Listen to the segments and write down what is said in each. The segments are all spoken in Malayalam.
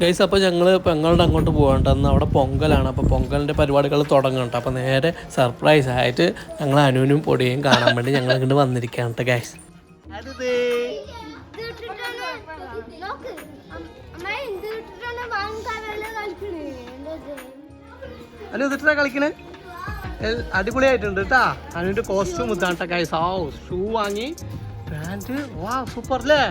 ഗൈസ് അപ്പോൾ ഞങ്ങൾ പെങ്ങളുടെ അങ്ങോട്ട് പോകണ്ട അന്ന് അവിടെ പൊങ്കലാണ്. അപ്പോൾ പൊങ്കലിന്റെ പരിപാടികൾ തുടങ്ങണ്ട അപ്പോൾ നേരെ സർപ്രൈസ് ആയിട്ട് ഞങ്ങൾ അനുവിനും പൊടിയും കാണാൻ വേണ്ടി ഞങ്ങൾ ഇങ്ങോട്ട് വന്നിരിക്കുകയാണ് കേട്ടോ ഗൈസ് അനു ഇതിട്ടാ കളിക്കണേ? അടിപൊളിയായിട്ടുണ്ട് കേട്ടാ അനുവിന്റെ കോസ്റ്റ്യൂം ഇതാണ് കേട്ടോ ഗൈസ് ആ ഷൂ വാങ്ങി. പാന്റ് വാ സൂപ്പർ അല്ലേ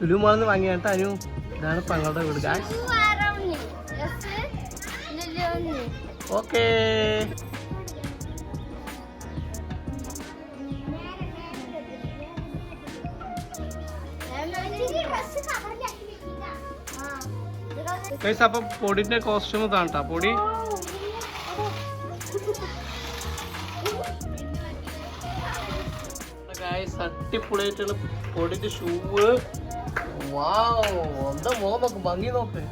ലിലിമണിന്ന് വാങ്ങിയാട്ടോ അനു. ഇതാണ് പെങ്ങളുടെ വീട്. ഓക്കേ ഗൈസ് അപ്പം പൊടിന്റെ കോസ്റ്റ്യൂം ഇതാണ് കേട്ടോ പൊടി. ഗൈസ് അടിപൊളിയായിട്ടാണ് പൊടിന്റെ വാവ് എന്താ മുഖം നോക്ക് ഭംഗി നോക്ക്.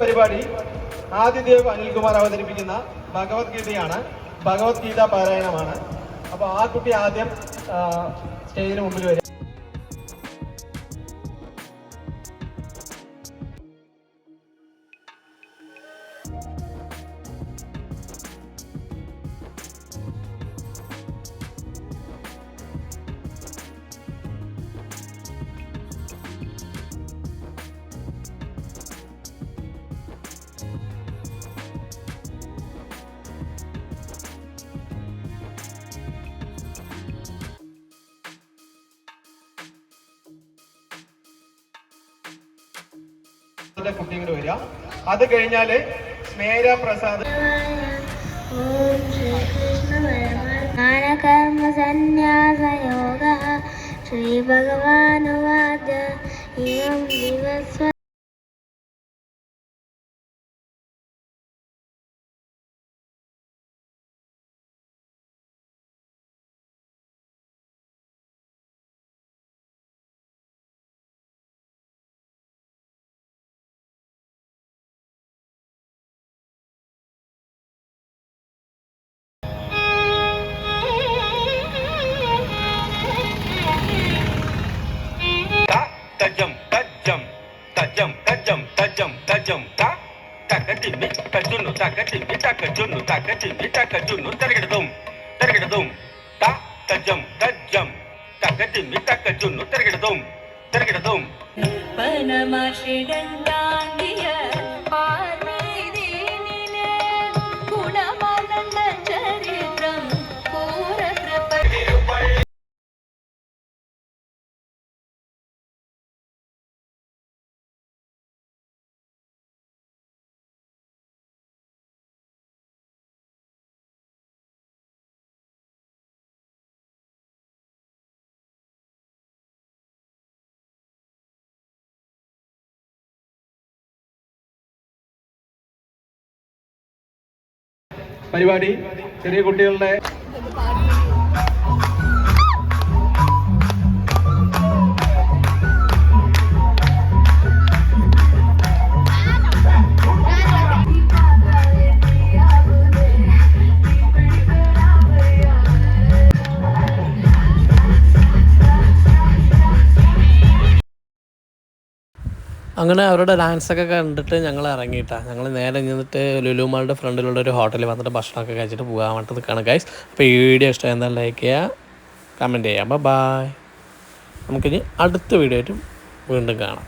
പരിപാടി ആദിദേവ് അനിൽകുമാർ അവതരിപ്പിക്കുന്ന ഭഗവത്ഗീതയാണ് ഭഗവത്ഗീത പാരായണമാണ്. അപ്പോൾ ആ കുട്ടി ആദ്യം സ്റ്റേജിന് മുമ്പിൽ വരും കുട്ടി ഇങ്ങോട്ട് വരിക. അത് കഴിഞ്ഞാൽ സ്മേര പ്രസാദ്. ജ്ഞാനകർമ്മ സന്യാസയോഗ ശ്രീ ഭഗവാനുവാദ ഇവം ദിവസ്വ తజ్జం తజ్జం తజ్జం తా తగ్గటిమ్మి తగ్గును తగ్గటిమ్మి తగ్గజున్ను తగ్గటిమ్మి తగ్గజున్ను తిరగడదుం తిరగడదుం తా తజ్జం తజ్జం తగ్గటిమ్మి తగ్గజున్ను తిరగడదుం తిరగడదుం పనమాషిడంతా പരിപാടി. ചെറിയ കുട്ടികളുടെ അങ്ങനെ അവരുടെ ഡാൻസൊക്കെ കണ്ടിട്ട് ഞങ്ങൾ ഇറങ്ങിയിട്ടാണ് ഞങ്ങൾ നേരെ നിന്നിട്ട് ലുലുമാളുടെ ഫ്രണ്ടിലുള്ള ഒരു ഹോട്ടലിൽ വന്നിട്ട് ഭക്ഷണമൊക്കെ കഴിച്ചിട്ട് പോകാൻ വേണ്ടി നിൽക്കുകയാണ് ഗൈസ് അപ്പോൾ ഈ വീഡിയോ ഇഷ്ടം എന്താ ലൈക്ക് ചെയ്യുക കമന്റ് ചെയ്യാം. ബൈ നമുക്കിനി അടുത്ത വീഡിയോ ആയിട്ടും വീണ്ടും കാണാം.